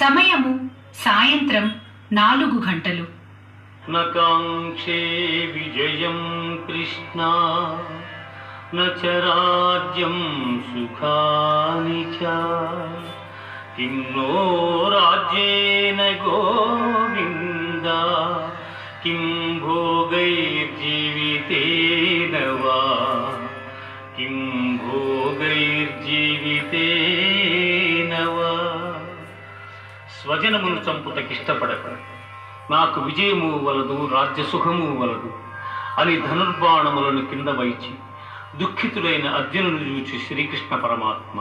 సమయము సాయంత్రం నాలుగు గంటలు. నకాంక్షే విజయం కృష్ణ నరాజ్యం సుఖాని కిన్నో రాజ్యేన గోవింద కిం భోగైర్జీవితేన వా. కిం స్వజనమును చంపుటకిష్టపడక నాకు విజయము వలదు రాజ్యసుఖము వలదు. అని ధనుర్బాణములను కింద వైచి దుఃఖితుడైన అర్జునుని చూచి శ్రీకృష్ణ పరమాత్మ